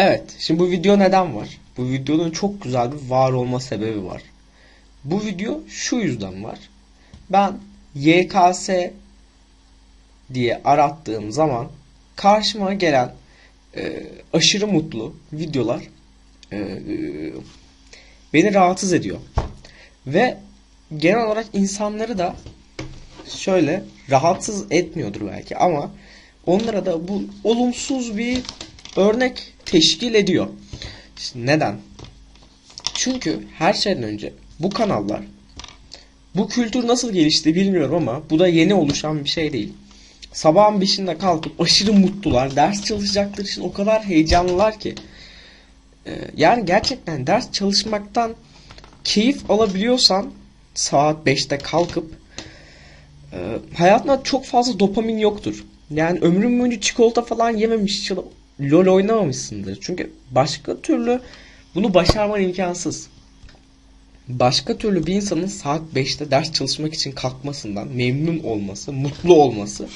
Evet, şimdi bu video neden var? Bu videonun çok güzel bir var olma sebebi var. Bu video şu yüzden var. Ben YKS diye arattığım zaman karşıma gelen e, aşırı mutlu videolar e, beni rahatsız ediyor. Ve genel olarak insanları da şöyle rahatsız etmiyordur belki ama onlara da bu olumsuz bir örnek teşkil ediyor. Neden? Çünkü her şeyden önce bu kanallar bu kültür nasıl gelişti bilmiyorum ama bu da yeni oluşan bir şey değil. Sabahın beşinde kalkıp aşırı mutlular. Ders çalışacakları için o kadar heyecanlılar ki. Ee, yani gerçekten ders çalışmaktan keyif alabiliyorsan saat 5'te kalkıp e, hayatında çok fazla dopamin yoktur. Yani ömrün boyunca çikolata falan yememiş, LOL oynamamışsındır. Çünkü başka türlü bunu başarman imkansız. Başka türlü bir insanın saat 5'te ders çalışmak için kalkmasından memnun olması, mutlu olması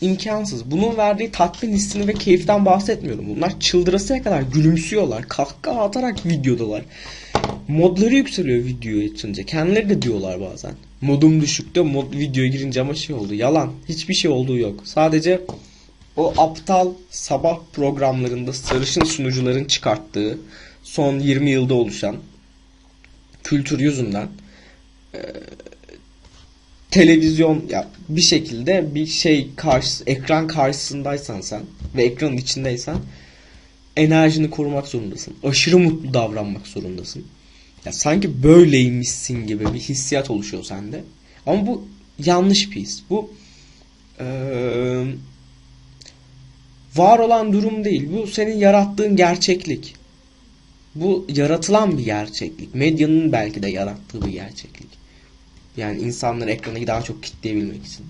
imkansız. Bunun verdiği tatmin hissini ve keyiften bahsetmiyorum. Bunlar çıldırasıya kadar gülümsüyorlar. Kahkaha atarak videodalar. Modları yükseliyor videoyu açınca. Kendileri de diyorlar bazen. Modum düşükte mod videoya girince ama şey oldu. Yalan. Hiçbir şey olduğu yok. Sadece o aptal sabah programlarında sarışın sunucuların çıkarttığı son 20 yılda oluşan kültür yüzünden televizyon ya bir şekilde bir şey karşı ekran karşısındaysan sen ve ekranın içindeysen enerjini korumak zorundasın. Aşırı mutlu davranmak zorundasın. Ya sanki böyleymişsin gibi bir hissiyat oluşuyor sende. Ama bu yanlış bir his. Bu eee var olan durum değil. Bu senin yarattığın gerçeklik. Bu yaratılan bir gerçeklik. Medyanın belki de yarattığı bir gerçeklik. Yani insanları ekrana daha çok kitleyebilmek için.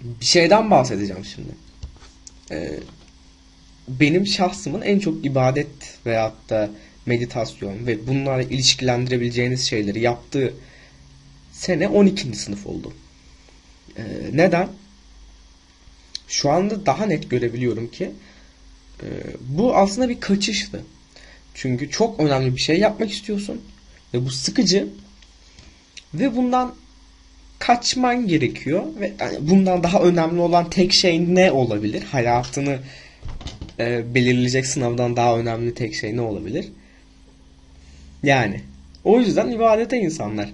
Bir şeyden bahsedeceğim şimdi. Ee, benim şahsımın en çok ibadet veyahut da meditasyon ve bunlarla ilişkilendirebileceğiniz şeyleri yaptığı sene 12. sınıf oldu. Ee, neden? Şu anda daha net görebiliyorum ki e, bu aslında bir kaçıştı. Çünkü çok önemli bir şey yapmak istiyorsun ve bu sıkıcı ve bundan kaçman gerekiyor ve yani bundan daha önemli olan tek şey ne olabilir? Hayatını e, belirleyecek sınavdan daha önemli tek şey ne olabilir? Yani o yüzden ibadete insanlar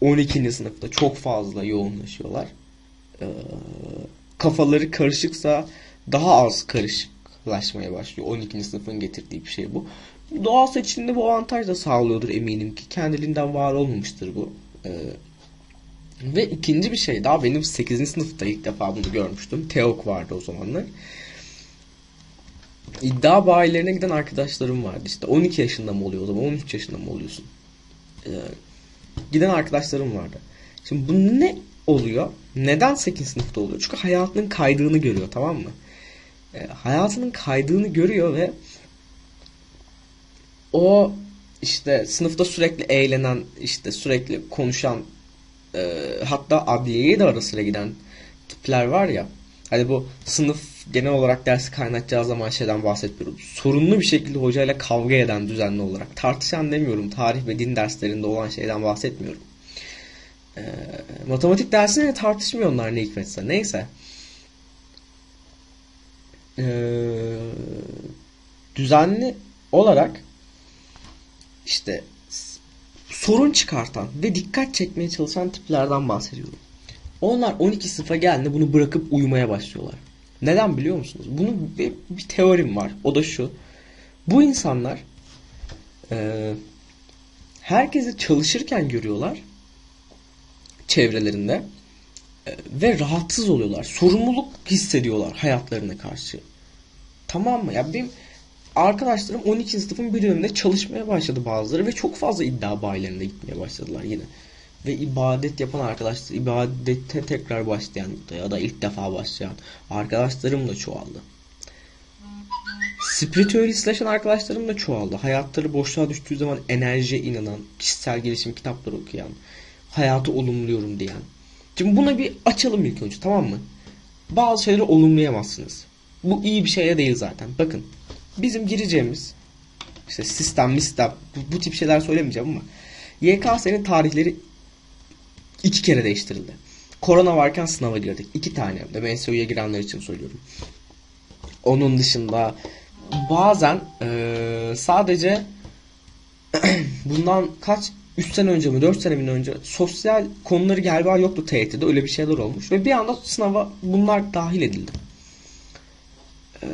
12. sınıfta çok fazla yoğunlaşıyorlar. Ee, kafaları karışıksa daha az karışıklaşmaya başlıyor. 12. sınıfın getirdiği bir şey bu. Doğal seçimde bu avantaj da sağlıyordur eminim ki. Kendiliğinden var olmamıştır bu. Ee, ve ikinci bir şey daha benim 8. sınıfta ilk defa bunu görmüştüm. Teok vardı o zamanlar. İddia bayilerine giden arkadaşlarım vardı. İşte 12 yaşında mı oluyor o zaman 13 yaşında mı oluyorsun? Ee, giden arkadaşlarım vardı. Şimdi bu ne oluyor. Neden 8. sınıfta oluyor? Çünkü hayatının kaydığını görüyor tamam mı? E, hayatının kaydığını görüyor ve o işte sınıfta sürekli eğlenen, işte sürekli konuşan e, hatta adliyeye de ara sıra giden tipler var ya. Hani bu sınıf genel olarak dersi kaynatacağı zaman şeyden bahsetmiyorum. Sorunlu bir şekilde hocayla kavga eden düzenli olarak. Tartışan demiyorum. Tarih ve din derslerinde olan şeyden bahsetmiyorum. E, matematik dersinde tartışmıyor onlar ne hikmetse. Neyse. E, düzenli olarak işte sorun çıkartan ve dikkat çekmeye çalışan tiplerden bahsediyorum. Onlar 12 sınıfa geldiğinde bunu bırakıp uyumaya başlıyorlar. Neden biliyor musunuz? Bunun bir, bir teorim var. O da şu. Bu insanlar e, herkesi çalışırken görüyorlar çevrelerinde e, ve rahatsız oluyorlar. Sorumluluk hissediyorlar hayatlarına karşı. Tamam mı? Ya benim arkadaşlarım 12. sınıfın bir döneminde çalışmaya başladı bazıları ve çok fazla iddia bayilerine gitmeye başladılar yine. Ve ibadet yapan arkadaşlar, ibadete tekrar başlayan ya da ilk defa başlayan arkadaşlarım da çoğaldı. Spiritüelistleşen arkadaşlarım da çoğaldı. Hayatları boşluğa düştüğü zaman enerjiye inanan, kişisel gelişim kitapları okuyan, hayatı olumluyorum diyen. Şimdi buna bir açalım ilk önce tamam mı? Bazı şeyleri olumlayamazsınız. Bu iyi bir şey de değil zaten. Bakın bizim gireceğimiz işte sistem, sistem bu, bu tip şeyler söylemeyeceğim ama YKS'nin tarihleri iki kere değiştirildi. Korona varken sınava girdik. İki tane de MSU'ya girenler için söylüyorum. Onun dışında bazen eee, sadece bundan kaç 3 sene önce mi 4 sene mi önce sosyal konuları galiba yoktu TYT'de öyle bir şeyler olmuş ve bir anda sınava bunlar dahil edildi. Ee,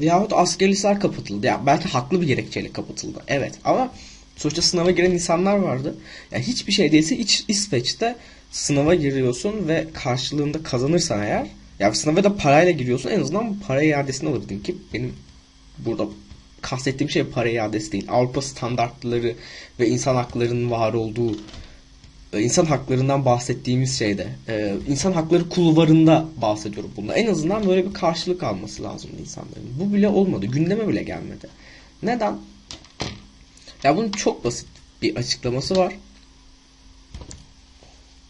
veyahut askeri liseler kapatıldı. Ya belki haklı bir gerekçeyle kapatıldı. Evet ama sonuçta sınava giren insanlar vardı. Yani hiçbir şey değilse İç, İsveç'te sınava giriyorsun ve karşılığında kazanırsan eğer ya sınava da parayla giriyorsun en azından para iadesini alırdın ki benim burada kastettiğim şey para iadesi değil. Avrupa standartları ve insan haklarının var olduğu e, insan haklarından bahsettiğimiz şeyde e, insan hakları kulvarında bahsediyorum bunda. En azından böyle bir karşılık alması lazım insanların. Bu bile olmadı. Gündeme bile gelmedi. Neden? Ya bunun çok basit bir açıklaması var.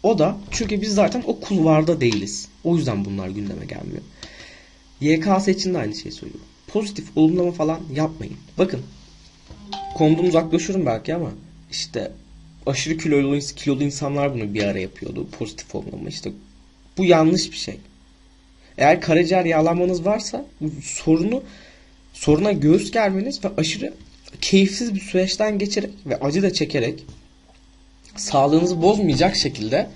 O da çünkü biz zaten o kulvarda değiliz. O yüzden bunlar gündeme gelmiyor. YKS için de aynı şeyi söylüyorum. Pozitif olumlama falan yapmayın. Bakın konudan uzaklaşıyorum belki ama işte aşırı kilolu, kilolu insanlar bunu bir ara yapıyordu. Pozitif olumlama işte. Bu yanlış bir şey. Eğer karaciğer yağlanmanız varsa sorunu soruna göğüs germeniz ve aşırı keyifsiz bir süreçten geçerek ve acı da çekerek sağlığınızı bozmayacak şekilde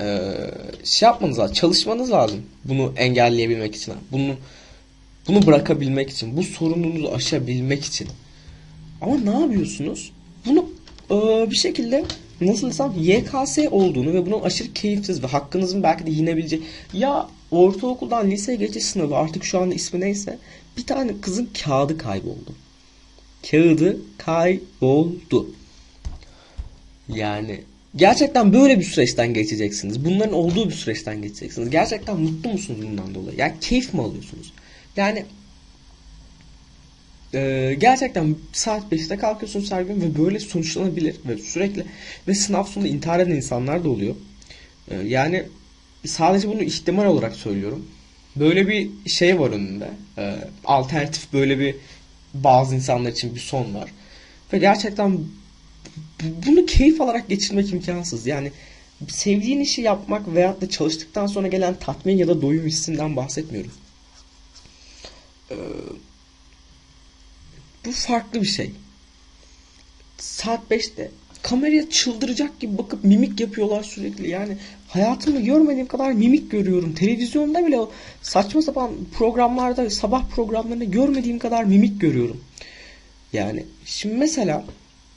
e, şey yapmanız lazım. Çalışmanız lazım. Bunu engelleyebilmek için. Bunu bunu bırakabilmek için. Bu sorununuzu aşabilmek için. Ama ne yapıyorsunuz? Bunu e, bir şekilde nasıl desem YKS olduğunu ve bunun aşırı keyifsiz ve hakkınızın belki de yinebileceği ya ortaokuldan liseye geçiş sınavı artık şu anda ismi neyse bir tane kızın kağıdı kayboldu. Kağıdı kayboldu. Yani gerçekten böyle bir süreçten geçeceksiniz. Bunların olduğu bir süreçten geçeceksiniz. Gerçekten mutlu musunuz bundan dolayı? Yani keyif mi alıyorsunuz? Yani e, gerçekten saat 5'te kalkıyorsunuz her gün ve böyle sonuçlanabilir ve sürekli ve sınav sonunda intihar eden insanlar da oluyor. E, yani sadece bunu ihtimal olarak söylüyorum. Böyle bir şey var önünde. E, alternatif böyle bir bazı insanlar için bir son var. Ve gerçekten bunu keyif alarak geçirmek imkansız. Yani sevdiğin işi yapmak veyahut da çalıştıktan sonra gelen tatmin ya da doyum hissinden bahsetmiyorum. Bu farklı bir şey. Saat 5'te kameraya çıldıracak gibi bakıp mimik yapıyorlar sürekli. Yani hayatımda görmediğim kadar mimik görüyorum. Televizyonda bile o saçma sapan programlarda, sabah programlarında görmediğim kadar mimik görüyorum. Yani şimdi mesela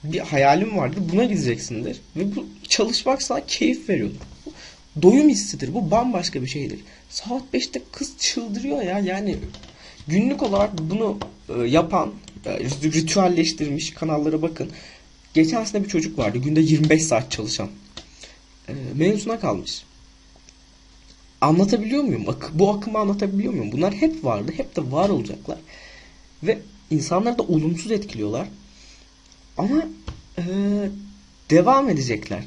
bir hayalim vardır. Buna gideceksindir. Ve bu çalışmak sana keyif veriyordur. Bu doyum hissidir. Bu bambaşka bir şeydir. Saat 5'te kız çıldırıyor ya. Yani günlük olarak bunu e, yapan, e, ritüelleştirmiş kanallara bakın. Geçen sene bir çocuk vardı. Günde 25 saat çalışan. E, mezuna kalmış. Anlatabiliyor muyum? Ak bu akımı anlatabiliyor muyum? Bunlar hep vardı. Hep de var olacaklar. Ve insanları da olumsuz etkiliyorlar. Ama e, devam edecekler.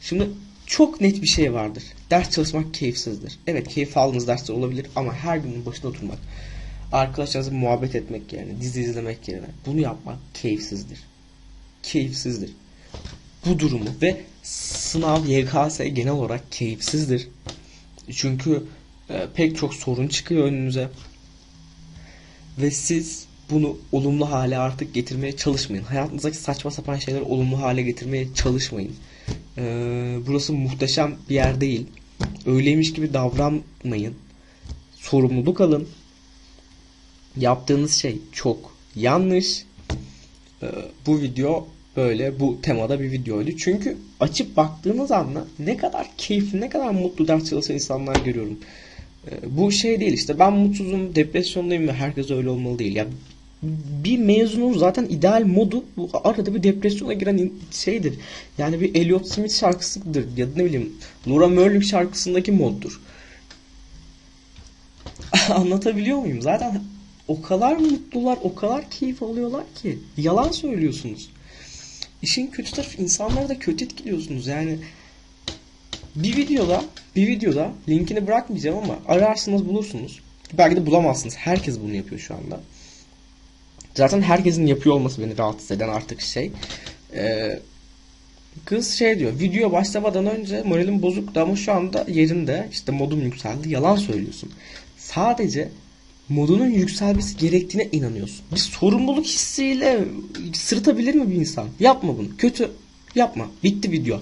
Şimdi çok net bir şey vardır. Ders çalışmak keyifsizdir. Evet keyif aldığınız dersler olabilir ama her günün başında oturmak, arkadaşlarınızla muhabbet etmek yerine, dizi izlemek yerine bunu yapmak keyifsizdir. Keyifsizdir. Bu durumu ve sınav YKS genel olarak keyifsizdir. Çünkü e, pek çok sorun çıkıyor önünüze. Ve siz bunu olumlu hale artık getirmeye çalışmayın. Hayatınızdaki saçma sapan şeyleri olumlu hale getirmeye çalışmayın. Ee, burası muhteşem bir yer değil. Öyleymiş gibi davranmayın. Sorumluluk alın. Yaptığınız şey çok yanlış. Ee, bu video böyle bu temada bir videoydu. Çünkü açıp baktığınız anda ne kadar keyifli, ne kadar mutlu ders çalışan insanlar görüyorum. Ee, bu şey değil işte ben mutsuzum, depresyondayım ve herkes öyle olmalı değil. Ya bir mezunun zaten ideal modu bu arada bir depresyona giren şeydir. Yani bir Elliot Smith şarkısıdır ya da ne bileyim Laura Merling şarkısındaki moddur. Anlatabiliyor muyum? Zaten o kadar mutlular, o kadar keyif alıyorlar ki yalan söylüyorsunuz. İşin kötü tarafı insanları da kötü etkiliyorsunuz. Yani bir videoda, bir videoda linkini bırakmayacağım ama ararsınız bulursunuz. Belki de bulamazsınız. Herkes bunu yapıyor şu anda. Zaten herkesin yapıyor olması beni rahatsız eden artık şey. Ee, kız şey diyor. Video başlamadan önce moralim bozuktu ama şu anda yerinde. İşte modum yükseldi. Yalan söylüyorsun. Sadece modunun yükselmesi gerektiğine inanıyorsun. Bir sorumluluk hissiyle sırıtabilir mi bir insan? Yapma bunu. Kötü. Yapma. Bitti video.